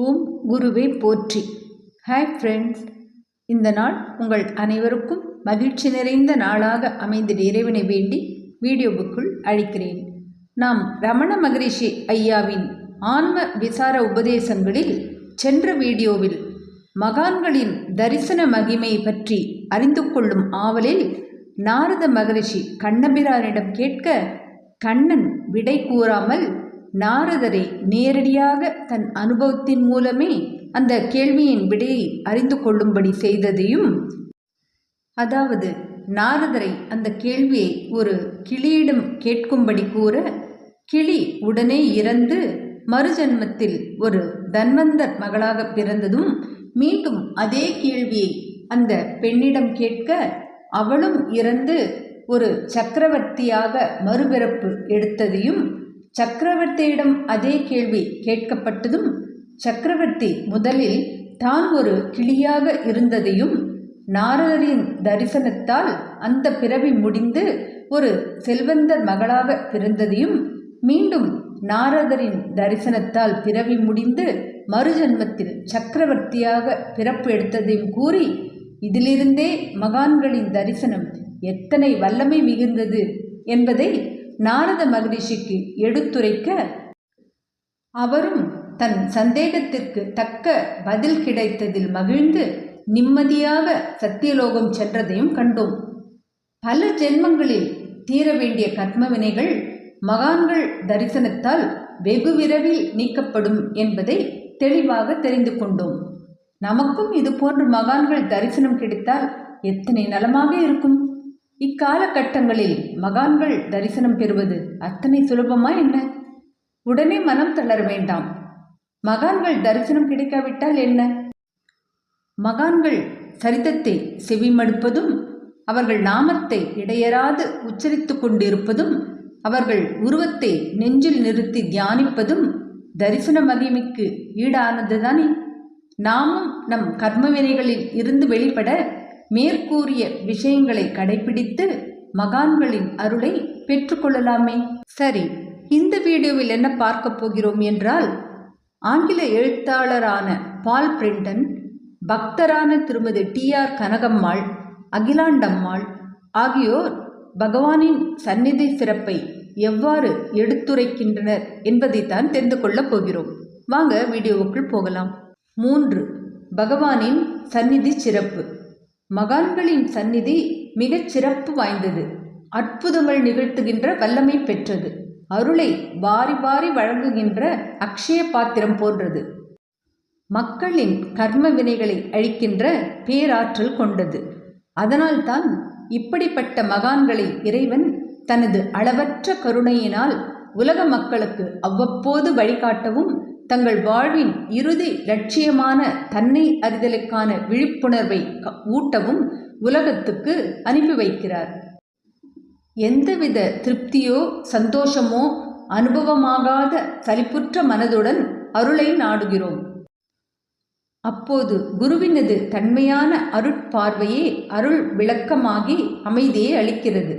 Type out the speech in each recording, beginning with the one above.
ஓம் குருவே போற்றி. Hi friends இந்த நாள் உங்கள் அனைவருக்கும் மகிழ்ச்சி நிறைந்த நாளாக அமைந்த இறைவனை வேண்டி வீடியோவுக்குள் அழைக்கிறேன். நாம் ரமண மகரிஷி ஐயாவின் ஆன்ம விசார உபதேசங்களில் சென்ற வீடியோவில் மகான்களின் தரிசன மகிமை பற்றி அறிந்து கொள்ளும் ஆவலில் நாரத மகரிஷி கண்ணபிரானிடம் கேட்க கண்ணன் விடை கூறாமல் நாரதரை நேரடியாக தன் அனுபவத்தின் மூலமே அந்த கேள்வியின் விடையை அறிந்து கொள்ளும்படி செய்ததையும் அதாவது நாரதரை அந்த கேள்வியை ஒரு கிளியிடம் கேட்கும்படி கூற கிளி உடனே இறந்து மறுஜன்மத்தில் ஒரு தன்வந்தர் மகளாக பிறந்ததும் மீண்டும் அதே கேள்வியை அந்த பெண்ணிடம் கேட்க அவளும் இறந்து ஒரு சக்கரவர்த்தியாக மறுபிறப்பு எடுத்ததையும் சக்கரவர்த்தியிடம் அதே கேள்வி கேட்கப்பட்டதும் சக்கரவர்த்தி முதலில் தான் ஒரு கிளியாக இருந்ததையும் நாரதரின் தரிசனத்தால் அந்த பிறவி முடிந்து ஒரு செல்வந்தர் மகளாக பிறந்ததையும் மீண்டும் நாரதரின் தரிசனத்தால் பிறவி முடிந்து மறுஜன்மத்தில் சக்கரவர்த்தியாக பிறப்பு எடுத்ததையும் கூறி இதிலிருந்தே மகான்களின் தரிசனம் எத்தனை வல்லமை மிகுந்தது என்பதை நாரத மகரிஷிக்கு எடுத்துரைக்க அவரும் தன் சந்தேகத்திற்கு தக்க பதில் கிடைத்ததில் மகிழ்ந்து நிம்மதியாக சத்தியலோகம் சென்றதையும் கண்டோம். பல ஜென்மங்களில் தீர வேண்டிய கர்மவினைகள் மகான்கள் தரிசனத்தால் வெகு விரைவில் நீக்கப்படும் என்பதை தெளிவாக தெரிந்து கொண்டோம். நமக்கும் இது போன்ற மகான்கள் தரிசனம் கிடைத்தால் எத்தனை நலமாக இருக்கும்? இக்காலகட்டங்களில் மகான்கள் தரிசனம் பெறுவது அத்தனை சுலபமா என்ன? உடனே மனம் தளர வேண்டாம். மகான்கள் தரிசனம் கிடைக்காவிட்டால் என்ன? மகான்கள் சரிதத்தை செவிமடுப்பதும் அவர்கள் நாமத்தை இடையராது உச்சரித்து கொண்டிருப்பதும் அவர்கள் உருவத்தை நெஞ்சில் நிறுத்தி தியானிப்பதும் தரிசன மகிமைக்கு ஈடானதுதானே? நாமும் நம் கர்மவினைகளில் இருந்து வெளிப்பட மேற்கூறிய விஷயங்களை கடைபிடித்து மகான்களின் அருளை பெற்றுக்கொள்ளலாமே. சரி இந்த வீடியோவில் என்ன பார்க்க போகிறோம் என்றால் ஆங்கில எழுத்தாளரான பால் பிரிண்டன் பக்தரான திருமதி டி ஆர் கனகம்மாள் அகிலாண்டம்மாள் ஆகியோர் பகவானின் சந்நிதி சிறப்பை எவ்வாறு எடுத்துரைக்கின்றனர் என்பதைத்தான் தெரிந்து கொள்ளப் போகிறோம். வாங்க வீடியோவுக்குள் போகலாம். மூன்று பகவானின் சந்நிதி சிறப்பு. மகான்களின் சந்நிதி மிகச் சிறப்பு வாய்ந்தது. அற்புதங்கள் நிகழ்த்துகின்ற வல்லமை பெற்றது. அருளை வாரி வாரி வழங்குகின்ற அக்ஷய பாத்திரம் போன்றது. மக்களின் கர்ம வினைகளை அழிக்கின்ற பேராற்றல் கொண்டது. அதனால்தான் இப்படிப்பட்ட மகான்களை இறைவன் தனது அளவற்ற கருணையினால் உலக மக்களுக்கு அவ்வப்போது வழிகாட்டவும் தங்கள் வாழ்வின் இறுதி லட்சியமான தன்னை அறிதலுக்கான விழிப்புணர்வை ஊட்டவும் உலகத்துக்கு அனுப்பி வைக்கிறார். எந்தவித திருப்தியோ சந்தோஷமோ அனுபவமாகாத சலிப்புற்ற மனதுடன் அருளை நாடுகிறோம். அப்போது குருவினது தன்மையான அருட்பார்வையே அருள் விளக்கமாகி அமைதியை அளிக்கிறது.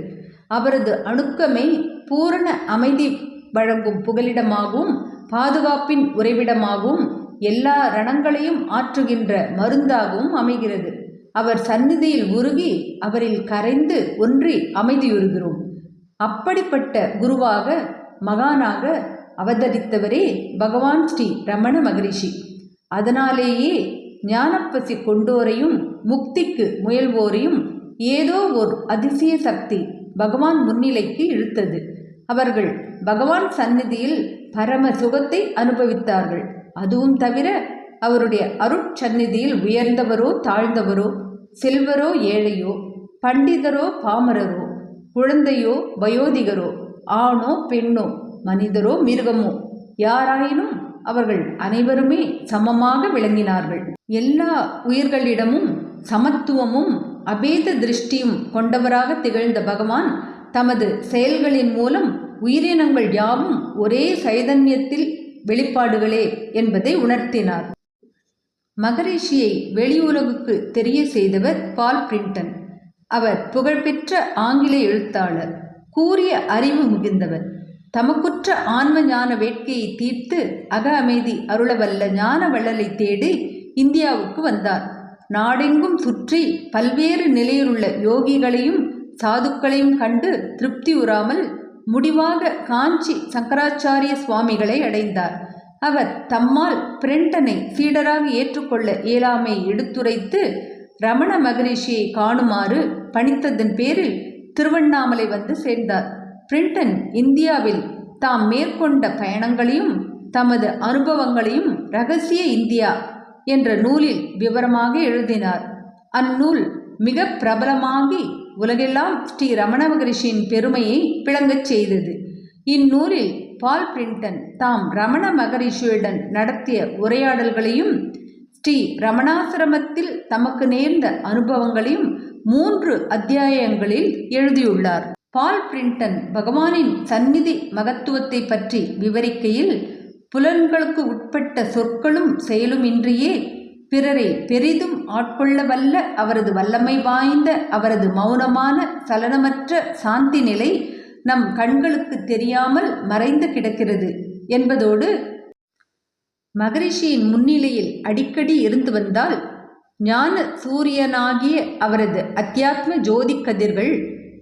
அவரது அணுக்கமே பூரண அமைதி வழங்கும் புகலிடமாகவும் பாதுகாப்பின் உறைவிடமாகவும் எல்லா ரணங்களையும் ஆற்றுகின்ற மருந்தாகவும் அமைகிறது. அவர் சந்நிதியில் உருகி அவரில் கரைந்து ஒன்றி அமைதியுறுகிறோம். அப்படிப்பட்ட குருவாக மகானாக அவதரித்தவரே பகவான் ஸ்ரீ ரமண மகரிஷி. அதனாலேயே ஞானப்பசி கொண்டோரையும் முக்திக்கு முயல்வோரையும் ஏதோ ஒரு அதிசய சக்தி பகவான் முன்னிலைக்கு இழுத்தது. அவர்கள் பகவான் சந்நிதியில் பரம சுகத்தை அனுபவித்தார்கள். அதுவும் தவிர அவருடைய அருட்சந்நிதியில் உயர்ந்தவரோ தாழ்ந்தவரோ செல்வரோ ஏழையோ பண்டிதரோ பாமரரோ குழந்தையோ வயோதிகரோ ஆணோ பெண்ணோ மனிதரோ மிருகமோ யாராயினும் அவர்கள் அனைவருமே சமமாக விளங்கினார்கள். எல்லா உயிர்களிடமும் சமத்துவமும் அபேத திருஷ்டியும் கொண்டவராக திகழ்ந்த பகவான் தமது செயல்களின் மூலம் உயிரினங்கள் யாவும் ஒரே சைதன்யத்தில் வெளிப்பாடுகளே என்பதை உணர்த்தினார். மகரிஷியை வெளியுலகுக்கு தெரிய செய்தவர் பால் பிரிண்டன் அவர் புகழ்பெற்ற ஆங்கில எழுத்தாளர். கூறிய அறிவு மிகுந்தவர். தமக்குற்ற ஆன்ம ஞான வேட்கையை தீர்த்து அக அமைதி அருளவல்ல ஞான வள்ளலை தேடி இந்தியாவுக்கு வந்தார். நாடெங்கும் சுற்றி பல்வேறு நிலையிலுள்ள யோகிகளையும் சாதுக்களையும் கண்டு திருப்தி உறாமல் முடிவாக காஞ்சி சங்கராச்சாரிய சுவாமிகளை அடைந்தார். அவர் தம்மால் பிரெண்டனை சீடராக ஏற்றுக்கொள்ள இயலாமை எடுத்துரைத்து ரமண மகரிஷியை காணுமாறு பணித்ததன் பேரில் திருவண்ணாமலை வந்து சேர்ந்தார். பிரிண்டன் இந்தியாவில் தாம் மேற்கொண்ட பயணங்களையும் தமது அனுபவங்களையும் ரகசிய இந்தியா என்ற நூலில் விவரமாக எழுதினார். அந்நூல் மிக பிரபலமாகி உலகெல்லாம் ஸ்ரீ ரமண மகரிஷியின் பெருமையை விளங்கச் செய்தது. இந்நூலில் பால் பிரிண்டன் தாம் ரமண மகரிஷியுடன் நடத்திய உரையாடல்களையும் ஸ்ரீ ரமணாசிரமத்தில் தமக்கு நேர்ந்த அனுபவங்களையும் மூன்று அத்தியாயங்களில் எழுதியுள்ளார். பால் பிரிண்டன் பகவானின் சந்நிதி மகத்துவத்தை பற்றி விவரிக்கையில் புலன்களுக்கு உட்பட்ட சொற்களும் செயலுமின்றியே பிறரை பெரிதும் ஆட்கொள்ள வல்ல அவரது வல்லமை வாய்ந்த அவரது மௌனமான சலனமற்ற சாந்தி நிலை நம் கண்களுக்கு தெரியாமல் மறைந்து கிடக்கிறது என்பதோடு மகரிஷியின் முன்னிலையில் அடிக்கடி இருந்து வந்தால் ஞான சூரியனாகிய அவரது அத்தியாத்ம ஜோதி கதிர்கள்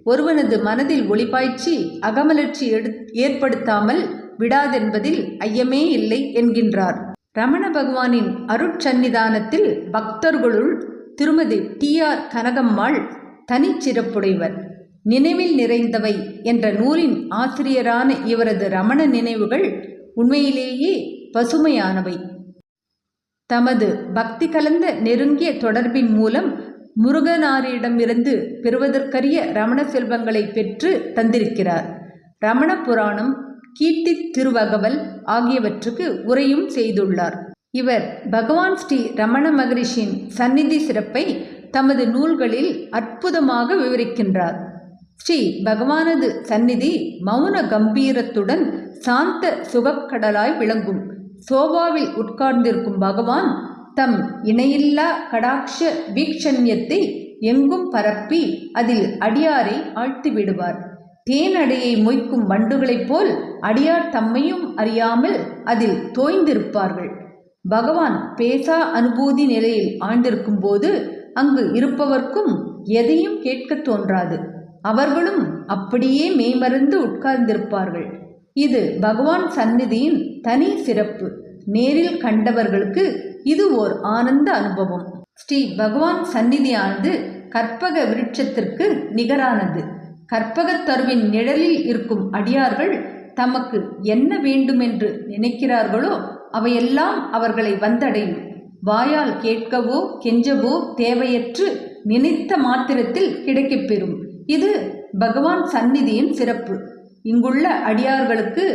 ஒருவனது மனதில் ஒளிபாய்ச்சி அகமலர்ச்சி எடு ஏற்படுத்தாமல் விடாதென்பதில் ஐயமே இல்லை என்கின்றார். ரமண பகவானின் அருட்சன்னிதானத்தில் பக்தர்களுள் திருமதி டி ஆர் கனகம்மாள் தனிச்சிறப்புடைவர் நினைவில் நிறைந்தவை என்ற நூலின் ஆசிரியரான இவரது ரமண நினைவுகள் உண்மையிலேயே பசுமையானவை. தமது பக்தி கலந்த நெருங்கிய தொடர்பின் மூலம் முருகனாரிடமிருந்து பெறுவதற்கரிய ரமண செல்வங்களை பெற்று தந்திருக்கிறார். ரமண புராணம் கீர்த்தி திருவகவல் ஆகியவற்றுக்கு உரையும் செய்துள்ளார். இவர் பகவான் ஸ்ரீ ரமண மகரிஷியின் சந்நிதி சிறப்பை தமது நூல்களில் அற்புதமாக விவரிக்கின்றார். ஸ்ரீ பகவானது சந்நிதி மௌன கம்பீரத்துடன் சாந்த சுகக்கடலாய் விளங்கும். சோபாவில் உட்கார்ந்திருக்கும் பகவான் தம் இணையில்லா கடாட்ச வீக்ஷண்யத்தை எங்கும் பரப்பி அதில் அடியாரை ஆழ்த்தி விடுவார். தேனடையை மொய்க்கும் வண்டுகளைப் போல் அடியார் தம்மையும் அறியாமல் அதில் தோய்ந்திருப்பார்கள். பகவான் பேசா அனுபூதி நிலையில் ஆழ்ந்திருக்கும் போது அங்கு இருப்பவர்க்கும் எதையும் கேட்கத் தோன்றாது. அவர்களும் அப்படியே மெய்மறந்து உட்கார்ந்திருப்பார்கள். இது பகவான் சந்நிதியின் தனி சிறப்பு. நேரில் கண்டவர்களுக்கு இது ஓர் ஆனந்த அனுபவம். ஸ்ரீ பகவான் சந்நிதியானது கற்பக விருட்சத்திற்கு நிகரானது. கற்பகத்தருவின் நிழலில் இருக்கும் அடியார்கள் தமக்கு என்ன வேண்டுமென்று நினைக்கிறார்களோ அவையெல்லாம் அவர்களை வந்தடையும். வாயால் கேட்கவோ கெஞ்சவோ தேவையற்று நினைத்த மாத்திரத்தில் கிடைக்கப்பெறும் இது பகவான் சந்நிதியின் சிறப்பு. இங்குள்ள அடியார்களுக்கு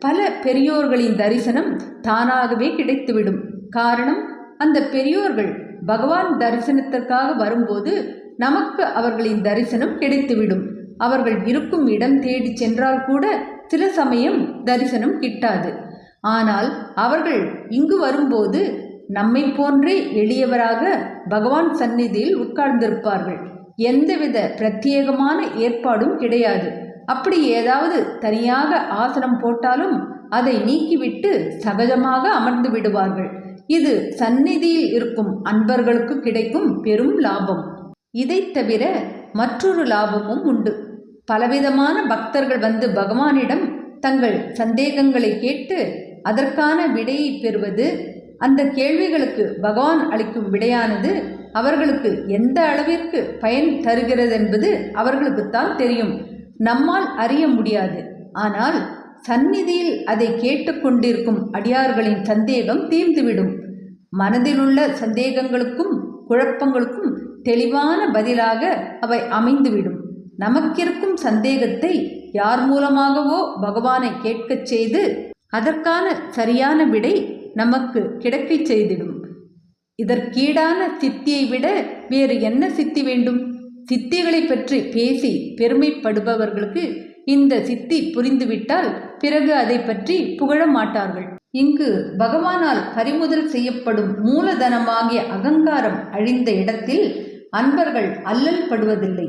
பல பெரியோர்களின் தரிசனம் தானாகவே கிடைத்துவிடும். காரணம் அந்த பெரியோர்கள் பகவான் தரிசனத்திற்காக வரும்போது நமக்கு அவர்களின் தரிசனம் கிடைத்துவிடும். அவர்கள் இருக்கும் இடம் தேடி சென்றால் கூட சில சமயம் தரிசனம் கிட்டாது. ஆனால் அவர்கள் இங்கு வரும்போது நம்மை போன்றே எளியவராக பகவான் சந்நிதியில் உட்கார்ந்திருப்பார்கள். எந்தவித பிரத்யேகமான ஏற்பாடும் கிடையாது. அப்படி ஏதாவது தனியாக ஆசனம் போட்டாலும் அதை நீக்கிவிட்டு சகஜமாக அமர்ந்து விடுவார்கள். இது சந்நிதியில் இருக்கும் அன்பர்களுக்கு கிடைக்கும் பெரும் லாபம். இதைத் தவிர மற்றொரு லாபமும் உண்டு. பலவிதமான பக்தர்கள் வந்து பகவானிடம் தங்கள் சந்தேகங்களை கேட்டு அதற்கான விடையை பெறுவது அந்த கேள்விகளுக்கு பகவான் அளிக்கும் விடையானது அவர்களுக்கு எந்த அளவிற்கு பயன் தருகிறது என்பது அவர்களுக்குத்தான் தெரியும். நம்மால் அறிய முடியாது. ஆனால் சந்நிதியில் அதை கேட்டுக்கொண்டிருக்கும் அடியார்களின் சந்தேகம் தீர்ந்துவிடும். மனதிலுள்ள சந்தேகங்களுக்கும் குழப்பங்களுக்கும் தெளிவான பதிலாக அவை அமைந்துவிடும். நமக்கிருக்கும் சந்தேகத்தை யார் மூலமாகவோ பகவானை கேட்கச் செய்து அதற்கான சரியான விடை நமக்கு கிடைக்கச் செய்திடும். இதற்கீடான சித்தியை விட வேறு என்ன சித்தி வேண்டும்? சித்திகளை பற்றி பேசி பெருமைப்படுபவர்களுக்கு இந்த சித்தி புரிந்துவிட்டால் பிறகு அதை பற்றி புகழ மாட்டார்கள். இங்கு பகவானால் பறிமுதல் செய்யப்படும் மூலதனமாகிய அகங்காரம் அழிந்த இடத்தில் அன்பர்கள் அல்லல் படுவதில்லை.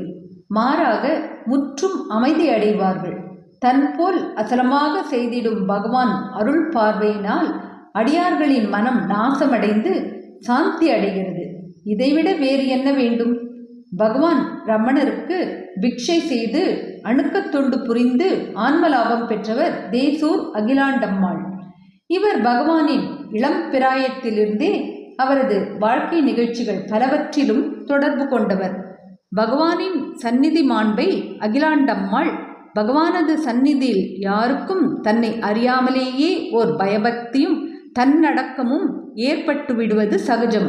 மாறாக முற்றும் அமைதி அடைவார்கள். தன்போல் அசலமாக செய்திடும் பகவான் அருள் பார்வையினால் அடியார்களின் மனம் நாசமடைந்து சாந்தி அடைகிறது. இதைவிட வேறு என்ன வேண்டும்? பகவான் ரமணருக்கு பிக்ஷை செய்து அணுக்கத் தொண்டு புரிந்து ஆன்மலாபம் பெற்றவர் தேசூர் அகிலாண்டம்மாள். இவர் பகவானின் இளம் பிராயத்திலிருந்தே அவரது வாழ்க்கை நிகழ்ச்சிகள் பலவற்றிலும் தொடர்பு கொண்டவர். பகவானின் சந்நிதி மாண்பை அகிலாண்டம்மாள் பகவானது சந்நிதியில் யாருக்கும் தன்னை அறியாமலேயே ஓர் பயபக்தியும் தன்னடக்கமும் ஏற்பட்டு விடுவது சகஜம்.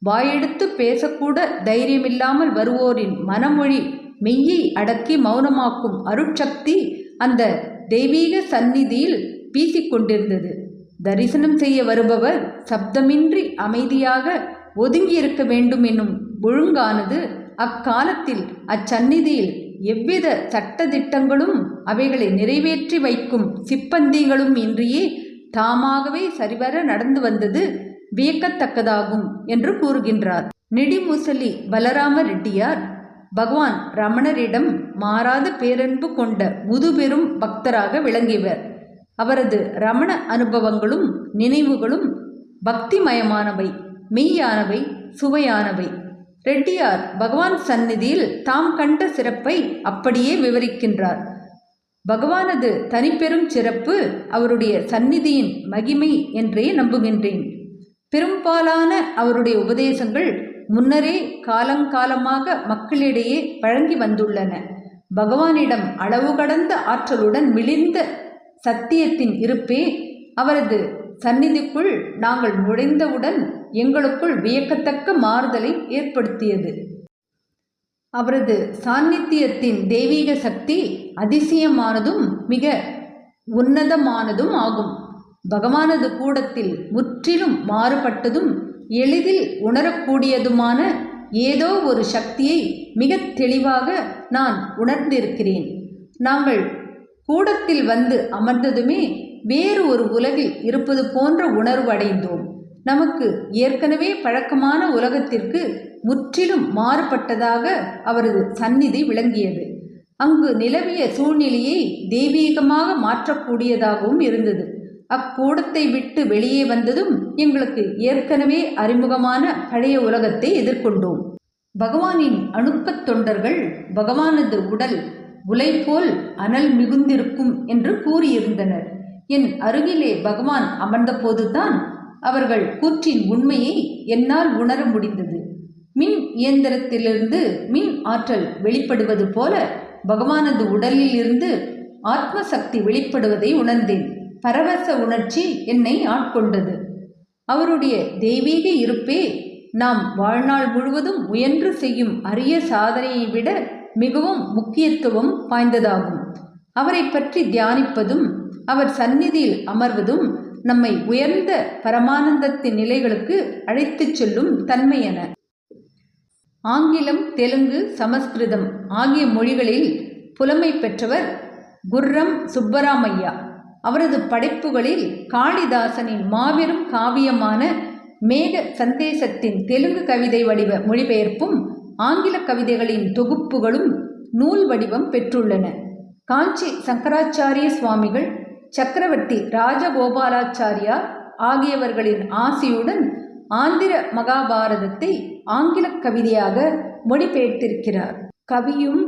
வாயெடுத்து பேசக்கூட தைரியமில்லாமல் வருவோரின் மனமொழி மெய்யை அடக்கி மௌனமாக்கும் அருட்சக்தி அந்த தெய்வீக சந்நிதியில் வீசிக்கொண்டிருந்தது. தரிசனம் செய்ய வருபவர் சப்தமின்றி அமைதியாக ஒதுங்கியிருக்க வேண்டும் என்னும் ஒழுங்கானது அக்காலத்தில் அச்சந்நிதியில் எவ்வித சட்டதிட்டங்களும் அவைகளை நிறைவேற்றி வைக்கும் சிப்பந்திகளும் இன்றியே தாமாகவே சரிவர நடந்து வந்தது வியக்கத்தக்கதாகும் என்று கூறுகின்றார். நெடிமுசலி பலராம ரெட்டியார் பகவான் ரமணரிடம் மாறாத பேரன்பு கொண்ட முதுபெரும் பக்தராக விளங்கியவர். அவரது ரமண அனுபவங்களும் நினைவுகளும் பக்திமயமானவை மெய்யானவை சுவையானவை. ரெட்டியார் பகவான் சந்நிதியில் தாம் கண்ட சிறப்பை அப்படியே விவரிக்கின்றார். பகவானது தனிப்பெரும் சிறப்பு அவருடைய சந்நிதியின் மகிமை என்றே நம்புகின்றேன். பெரும்பாலான அவருடைய உபதேசங்கள் முன்னரே காலங்காலமாக மக்களிடையே வழங்கி வந்துள்ளன. பகவானிடம் அளவு கடந்த ஆற்றலுடன் மிளிர்ந்த சத்தியத்தின் இருப்பே அவரது சந்நிதிக்குள் நாங்கள் நுழைந்தவுடன் எங்களுக்குள் வியக்கத்தக்க மாறுதலை ஏற்படுத்தியது. அவரது சாநித்தியத்தின் தெய்வீக சக்தி அதிசயமானதும் மிக உன்னதமானதும் ஆகும். பகவானது கூடத்தில் முற்றிலும் மாறுபட்டதும் எளிதில் உணரக்கூடியதுமான ஏதோ ஒரு சக்தியை மிக தெளிவாக நான் உணர்ந்திருக்கிறேன். நாங்கள் கூடத்தில் வந்து அமர்ந்ததுமே வேறு ஒரு உலகில் இருப்பது போன்ற உணர்வு அடைந்தோம். நமக்கு ஏற்கனவே பழக்கமான உலகத்திற்கு முற்றிலும் மாறுபட்டதாக அவரது சந்நிதி விளங்கியது. அங்கு நிலவிய சூழ்நிலையை தெய்வீகமாக மாற்றக்கூடியதாகவும் இருந்தது. அக்கூடத்தை விட்டு வெளியே வந்ததும் எங்களுக்கு ஏற்கனவே அறிமுகமான பழைய உலகத்தை எதிர்கொண்டோம். பகவானின் அணுக்கத் தொண்டர்கள் பகவானது உடல் உலை போல் அனல் மிகுந்திருக்கும் என்று கூறியிருந்தனர். என் அருகிலே பகவான் அமர்ந்தபோதுதான் அவர்கள் கூற்றின் உண்மையை என்னால் உணர முடிந்தது. மின் இயந்திரத்திலிருந்து மின் ஆற்றல் வெளிப்படுவது போல பகவானது உடலில் இருந்து ஆத்ம சக்தி வெளிப்படுவதை உணர்ந்தேன். பரவச உணர்ச்சி என்னை ஆட்கொண்டது. அவருடைய தெய்வீக இருப்பே நாம் வாழ்நாள் முழுவதும் முயன்று செய்யும் அரிய சாதனையை விட மிகவும் முக்கியத்துவம் வாய்ந்ததாகும். அவரை பற்றி தியானிப்பதும் அவர் சந்நிதியில் அமர்வதும் நம்மை உயர்ந்த பரமானந்தத்தின் நிலைகளுக்கு அழைத்துச் செல்லும் தன்மையென. ஆங்கிலம் தெலுங்கு சமஸ்கிருதம் ஆகிய மொழிகளில் புலமை பெற்றவர் குர்ரம் சுப்பராமையா அவரது படைப்புகளில் காளிதாசனின் மாபெரும் காவியமான மேக சந்தேசத்தின் தெலுங்கு கவிதை வடிவ மொழிபெயர்ப்பும் ஆங்கில கவிதைகளின் தொகுப்புகளும் நூல் வடிவம் பெற்றுள்ளன. காஞ்சி சங்கராச்சாரிய சுவாமிகள் சக்கரவர்த்தி ராஜகோபாலாச்சாரியா ஆகியவர்களின் ஆசியுடன் ஆந்திர மகாபாரதத்தை ஆங்கில கவிதையாக மொழிபெயர்த்திருக்கிறார். கவியும்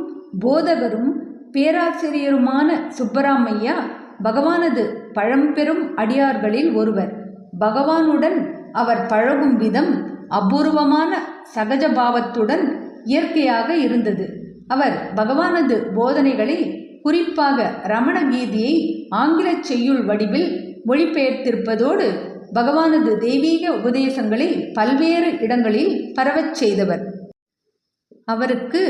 போதகரும் பேராசிரியருமான சுப்பராமையா பகவானது பழம்பெரும் அடியார்களில் ஒருவர். பகவானுடன் அவர் பழகும் விதம் அபூர்வமான சகஜ பாவத்துடன் இயற்கையாக இருந்தது. அவர் பகவானது போதனைகளை குறிப்பாக ரமண கீதியை ஆங்கில செய்யுள் வடிவில் மொழிபெயர்த்திருப்பதோடு பகவானது தெய்வீக உபதேசங்களை பல்வேறு இடங்களில் பரவச் செய்தவர். அவருக்கு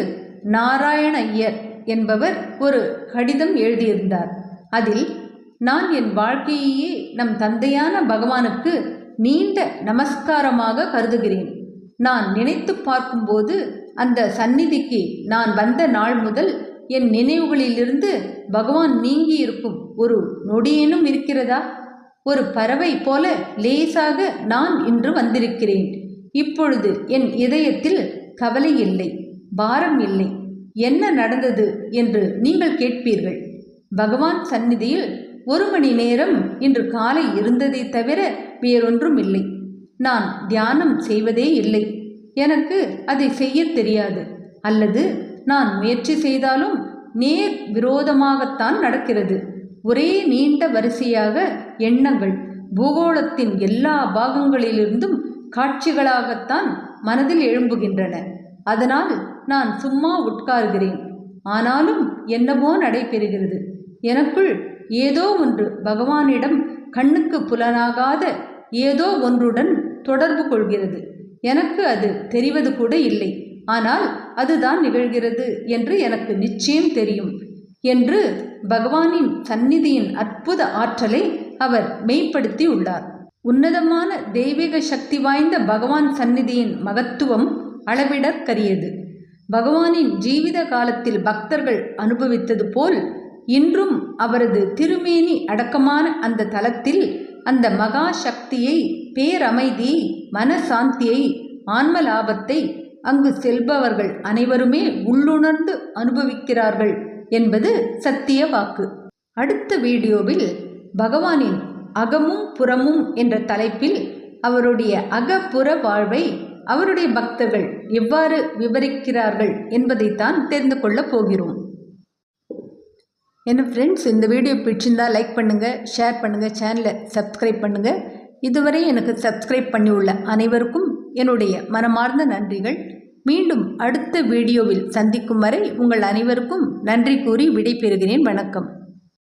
நாராயண ஐயர் என்பவர் ஒரு கடிதம் எழுதியிருந்தார். அதில் நான் என் வாழ்க்கையையே நம் தந்தையான பகவானுக்கு நீண்ட நமஸ்காரமாக கருதுகிறேன். நான் நினைத்து பார்க்கும்போது அந்த சந்நிதிக்கு நான் வந்த நாள் முதல் என் நினைவுகளிலிருந்து பகவான் நீங்கி இருக்கும் ஒரு நொடியேனும் இருக்கிறதா? ஒரு பறவை போல லேசாக நான் இன்று வந்திருக்கிறேன். இப்பொழுது என் இதயத்தில் கவலை இல்லை பாரம் இல்லை. என்ன நடந்தது என்று நீங்கள் கேட்பீர்கள். பகவான் சந்நிதியில் ஒரு மணி நேரம் இன்று காலை இருந்ததை தவிர வேறொன்றும் இல்லை. நான் தியானம் செய்வதே இல்லை. எனக்கு அதை செய்ய தெரியாது. அல்லது நான் முயற்சி செய்தாலும் நேர் விரோதமாகத்தான் நடக்கிறது. ஒரே நீண்ட வரிசையாக எண்ணங்கள் பூகோளத்தின் எல்லா பாகங்களிலிருந்தும் காட்சிகளாகத்தான் மனதில் எழும்புகின்றன. அதனால் நான் சும்மா உட்கார்கிறேன். ஆனாலும் என்னவோ நடைபெறுகிறது. எனக்குள் ஏதோ ஒன்று பகவானிடம் கண்ணுக்கு புலனாகாத ஏதோ ஒன்றுடன் தொடர்பு கொள்கிறது. எனக்கு அது தெரிவது கூட இல்லை. ஆனால் அதுதான் நிகழ்கிறது என்று எனக்கு நிச்சயம் தெரியும் என்று பகவானின் சந்நிதியின் அற்புத ஆற்றலை அவர் மெய்ப்படுத்தி உள்ளார். உன்னதமான தெய்வீக சக்தி வாய்ந்த பகவான் சந்நிதியின் மகத்துவம் அளவிடற்கரியது. பகவானின் ஜீவித காலத்தில் பக்தர்கள் அனுபவித்தது போல் இன்றும் அவரது திருமேனி அடக்கமான அந்த தலத்தில் அந்த மகா சக்தியை பேரமைதியை மனசாந்தியை ஆன்ம லாபத்தை அங்கு செல்பவர்கள் அனைவருமே உள்ளுணர்ந்து அனுபவிக்கிறார்கள் என்பது சத்திய வாக்கு. அடுத்த வீடியோவில் பகவானின் அகமும் புறமும் என்ற தலைப்பில் அவருடைய அகப்புற வாழ்வை அவருடைய பக்தர்கள் எவ்வாறு விவரிக்கிறார்கள் என்பதைத்தான் தெரிந்து கொள்ளப் போகிறோம். என்ன ஃப்ரெண்ட்ஸ் இந்த வீடியோ பிடிச்சிருந்தால் லைக் பண்ணுங்கள் ஷேர் பண்ணுங்கள் சேனலை சப்ஸ்கிரைப் பண்ணுங்கள் இதுவரை எனக்கு சப்ஸ்கிரைப் பண்ணியுள்ள அனைவருக்கும் என்னுடைய மனமார்ந்த நன்றிகள். மீண்டும் அடுத்த வீடியோவில் சந்திக்கும் வரை உங்கள் அனைவருக்கும் நன்றி கூறி விடைபெறுகிறேன். வணக்கம்.